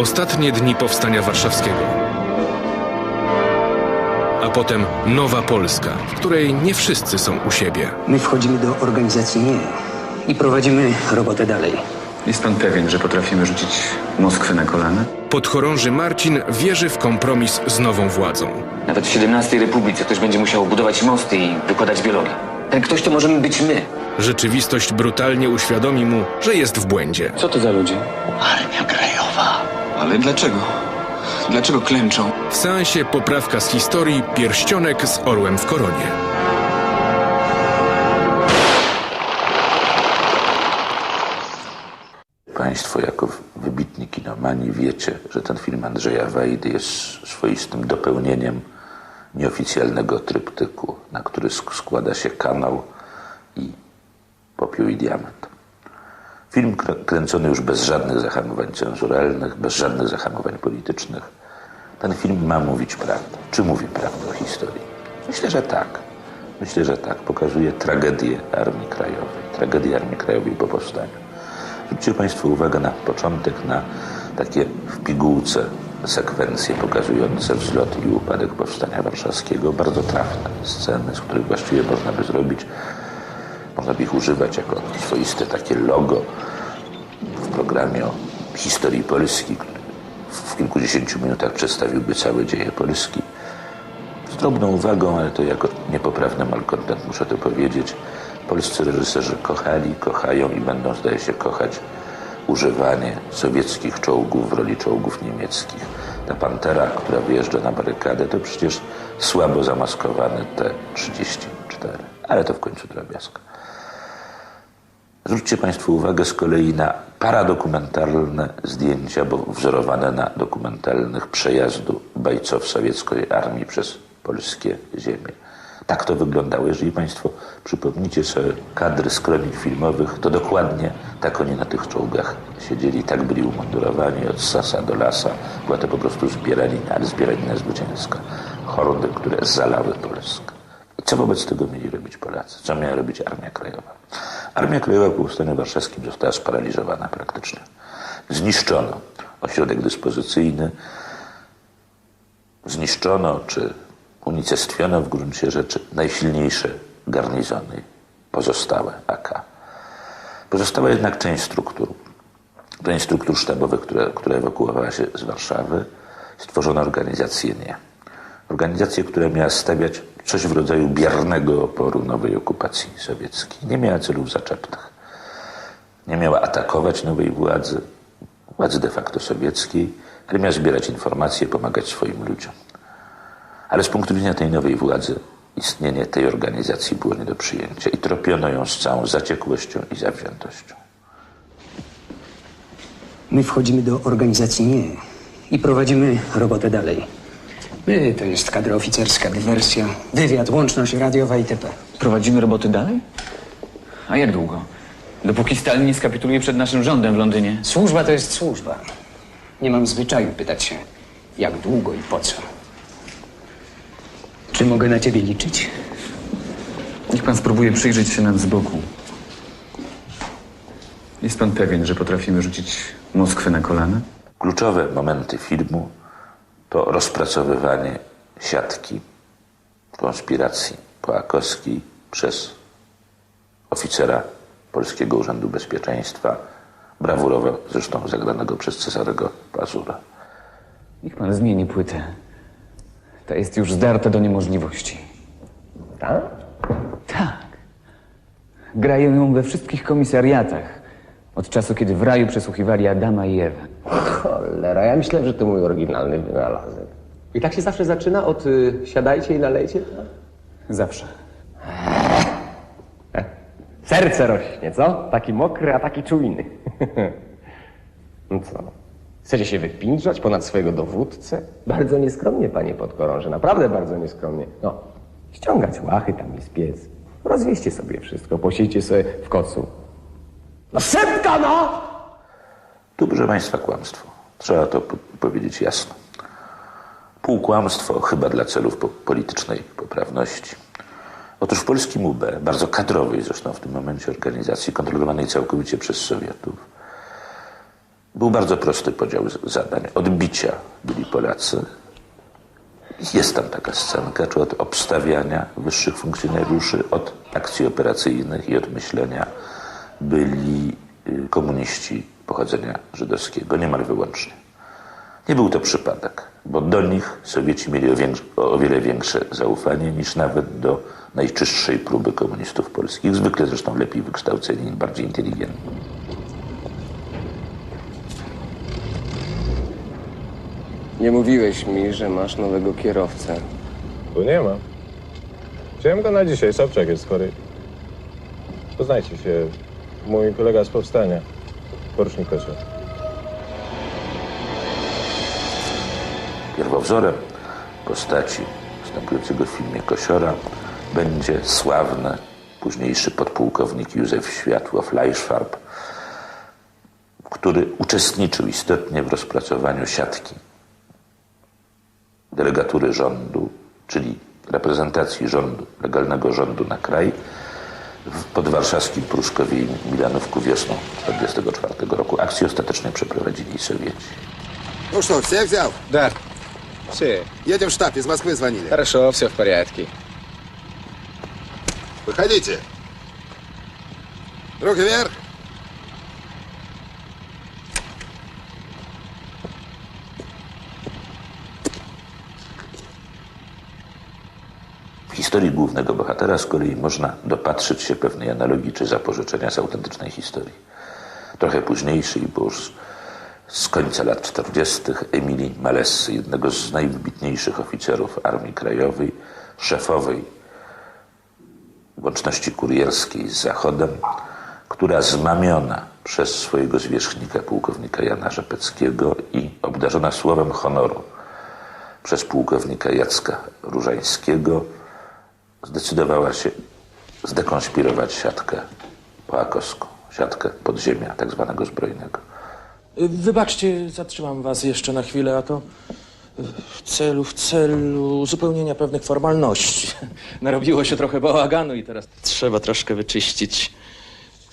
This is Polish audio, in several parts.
Ostatnie dni powstania warszawskiego. A potem Nowa Polska, w której nie wszyscy są u siebie. My wchodzimy do organizacji nie i prowadzimy robotę dalej. Jest pan pewien, że potrafimy rzucić Moskwę na kolana? Podchorąży Marcin wierzy w kompromis z nową władzą. Nawet w XVII Republice ktoś będzie musiał budować mosty i wykładać biologię. Ten ktoś to możemy być my. Rzeczywistość brutalnie uświadomi mu, że jest w błędzie. Co to za ludzie? Armia Krajowa. Ale dlaczego? Dlaczego klęczą? W seansie Poprawka z historii Pierścionek z orłem w koronie. Państwo jako wybitni kinomani wiecie, że ten film Andrzeja Wajdy jest swoistym dopełnieniem nieoficjalnego tryptyku, na który sk- składa się kanał i popiół i diament. Film krę- kręcony już bez żadnych zahamowań cenzuralnych, bez żadnych zahamowań politycznych. Ten film ma mówić prawdę. Czy mówi prawdę o historii? Myślę, że tak. Myślę, że tak. Pokazuje tragedię Armii Krajowej. Tragedię Armii Krajowej po powstaniu. Zwróćcie Państwo uwagę na początek, na takie w pigułce sekwencje pokazujące wzlot i upadek powstania warszawskiego. Bardzo trafne sceny, z których właściwie można by zrobić, można by ich używać jako swoiste takie logo w programie o historii Polski, który w kilkudziesięciu minutach przedstawiłby całe dzieje Polski. Z drobną uwagą, ale to jako niepoprawny malkontent muszę to powiedzieć. Polscy reżyserzy kochali, kochają i będą, zdaje się, kochać używanie sowieckich czołgów w roli czołgów niemieckich. Ta Pantera, która wyjeżdża na barykadę, to przecież słabo zamaskowany T-34. Ale to w końcu drobiazg. Zwróćcie Państwo uwagę z kolei na paradokumentalne zdjęcia, bo wzorowane na dokumentalnych przejazdu bajców sowieckiej armii przez polskie ziemie. Tak to wyglądało. Jeżeli Państwo przypomnicie sobie kadry z kronik filmowych, to dokładnie tak oni na tych czołgach siedzieli, tak byli umundurowani od sasa do lasa. Była to po prostu zbieranina, ale zbieranina zwycięska. Hordy, które zalały Polskę. I co wobec tego mieli robić Polacy? Co miała robić Armia Krajowa? Armia Krajowa po powstaniu warszawskim została sparaliżowana praktycznie. Zniszczono ośrodek dyspozycyjny, zniszczono czy unicestwiono w gruncie rzeczy najsilniejsze garnizony pozostałe AK. Pozostała jednak część struktur, część struktur sztabowych, które, która ewakuowała się z Warszawy. Stworzono organizację nie. Organizację, która miała stawiać coś w rodzaju biernego oporu nowej okupacji sowieckiej. Nie miała celów zaczepnych. Nie miała atakować nowej władzy, władzy de facto sowieckiej, ale miała zbierać informacje, pomagać swoim ludziom. Ale z punktu widzenia tej nowej władzy istnienie tej organizacji było nie do przyjęcia i tropiono ją z całą zaciekłością i zawziętością. My wchodzimy do organizacji nie i prowadzimy robotę dalej. My to jest kadra oficerska, dywersja, wywiad, łączność radiowa itp. Prowadzimy roboty dalej? A jak długo? Dopóki Stalin nie skapituluje przed naszym rządem w Londynie. Służba to jest służba. Nie mam zwyczaju pytać się, jak długo i po co. Czy mogę na ciebie liczyć? Niech pan spróbuje przyjrzeć się nam z boku. Jest pan pewien, że potrafimy rzucić Moskwę na kolana? Kluczowe momenty filmu to rozpracowywanie siatki konspiracji połakowskiej przez oficera Polskiego Urzędu Bezpieczeństwa, brawurowo zresztą zagranego przez Cezarego Pazura. Niech pan zmieni płytę. Ta jest już zdarta do niemożliwości. Tak? Tak. Grają ją we wszystkich komisariatach. Od czasu, kiedy w raju przesłuchiwali Adama i Ewę. Cholera, ja myślałem, że to mój oryginalny wynalazek. I tak się zawsze zaczyna od y, siadajcie i nalejcie? Zawsze. Serce rośnie, co? Taki mokry, a taki czujny. no co? Chcecie się wypindrzać ponad swojego dowódcę? Bardzo nieskromnie, panie podkorąże, naprawdę bardzo nieskromnie. No, ściągać łachy, tam jest pies. Rozwieźcie sobie wszystko, posiedźcie sobie w kocu. No szybko, no! Tu, proszę Państwa, kłamstwo. Trzeba to po- powiedzieć jasno. Półkłamstwo chyba dla celów po politycznej poprawności. Otóż w polskim UB, bardzo kadrowej zresztą w tym momencie organizacji, kontrolowanej całkowicie przez Sowietów, Był bardzo prosty podział zadań. Odbicia byli Polacy. Jest tam taka scenka, czy od obstawiania wyższych funkcjonariuszy, od akcji operacyjnych i od myślenia byli y, komuniści pochodzenia żydowskiego, niemal wyłącznie. Nie był to przypadek, bo do nich Sowieci mieli o, większe, o wiele większe zaufanie niż nawet do najczystszej próby komunistów polskich, zwykle zresztą lepiej wykształceni i bardziej inteligentni. Nie mówiłeś mi, że masz nowego kierowcę. Tu nie ma. Wziąłem go na dzisiaj, Sobczak jest chory. Poznajcie się. Mój kolega z powstania. Porucznik Kosior. Pierwowzorem postaci występującego w filmie Kosiora będzie sławny późniejszy podpułkownik Józef Światłow Leischfarb, który uczestniczył istotnie w rozpracowaniu siatki delegatury rządu, czyli reprezentacji rządu, legalnego rządu na kraj w podwarszawskim Pruszkowie i Milanówku wiosną 1944 roku. Akcję ostatecznie przeprowadzili Sowieci. Ну что, всех взял? Да, все. Едем в штаб, из Москвы звонили. Хорошо, все в порядке. Выходите. Руки вверх. Historii głównego bohatera z kolei można dopatrzyć się pewnej analogii czy zapożyczenia z autentycznej historii. Trochę późniejszej, bo już z końca lat 40. Emilii Malessy, jednego z najwybitniejszych oficerów Armii Krajowej, szefowej łączności kurierskiej z Zachodem, która zmamiona przez swojego zwierzchnika, pułkownika Jana Rzepeckiego i obdarzona słowem honoru przez pułkownika Jacka Różańskiego, zdecydowała się zdekonspirować siatkę poakowską, siatkę podziemia tak zwanego zbrojnego. Wybaczcie, zatrzymam was jeszcze na chwilę, a to w celu, w celu uzupełnienia pewnych formalności. Narobiło się trochę bałaganu i teraz trzeba troszkę wyczyścić.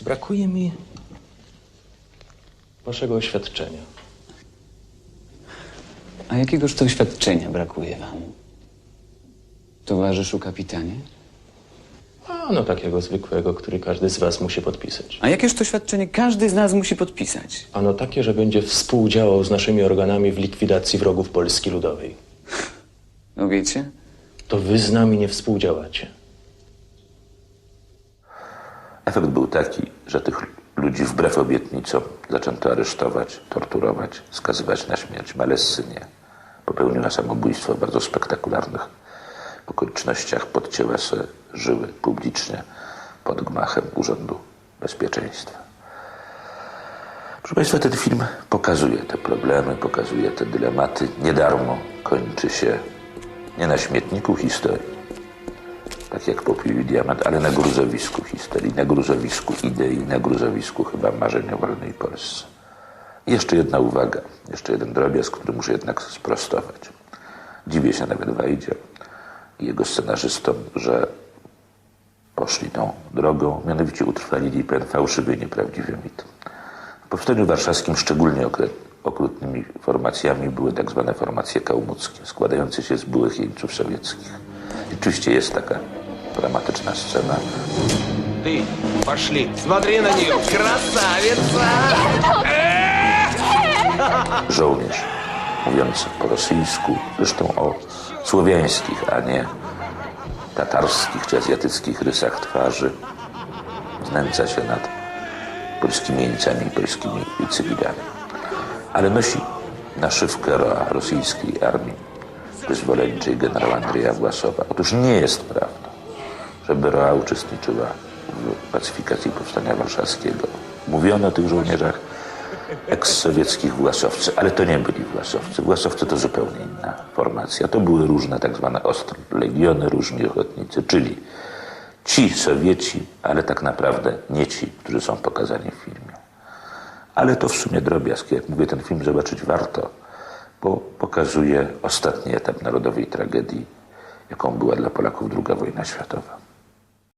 Brakuje mi waszego oświadczenia. A jakiegoż to oświadczenia brakuje wam? Towarzyszu kapitanie? A no takiego zwykłego, który każdy z was musi podpisać. A jakież to oświadczenie każdy z nas musi podpisać? Ano takie, że będzie współdziałał z naszymi organami w likwidacji wrogów Polski Ludowej. No wiecie? To wy z nami nie współdziałacie. Efekt był taki, że tych ludzi wbrew obietnicom zaczęto aresztować, torturować, skazywać na śmierć. Malessy nie. Popełniła samobójstwo w bardzo spektakularnych okolicznościach. Podcięła sobie żyły publicznie pod gmachem Urzędu Bezpieczeństwa. Proszę Państwa, ten film pokazuje te problemy, pokazuje te dylematy. Nie darmo kończy się nie na śmietniku historii, tak jak popiół i diament, ale na gruzowisku historii, na gruzowisku idei, na gruzowisku chyba marzeń o wolnej Polsce. I jeszcze jedna uwaga, jeszcze jeden drobiazg, który muszę jednak sprostować. Dziwię się nawet Wajdzie i jego scenarzystom, że poszli tą drogą, mianowicie utrwalili pewien fałszywy i nieprawdziwy mit. W powstaniu warszawskim szczególnie okre- okrutnymi formacjami były tak zwane formacje kałmuckie, składające się z byłych jeńców sowieckich. Rzeczywiście jest taka dramatyczna scena. Ты, пошли. Смотри на нее. Красавица! Żołnierz mówiący po rosyjsku, zresztą o słowiańskich, a nie tatarskich czy azjatyckich rysach twarzy, znęca się nad polskimi jeńcami i polskimi cywilami. Ale nosi naszywkę rosyjskiej armii wyzwoleńczej generała Andrzeja Własowa. Otóż nie jest prawdą, żeby roa uczestniczyła w pacyfikacji Powstania Warszawskiego. Mówiono o tych żołnierzach eks-sowieckich Własowcy, ale to nie byli Własowcy. Własowcy to zupełnie inna formacja. To były różne tak zwane ostre legiony, różni ochotnicy, czyli ci Sowieci, ale tak naprawdę nie ci, którzy są pokazani w filmie. Ale to w sumie drobiazg. Jak mówię, ten film zobaczyć warto, bo pokazuje ostatni etap narodowej tragedii, jaką była dla Polaków II wojna światowa.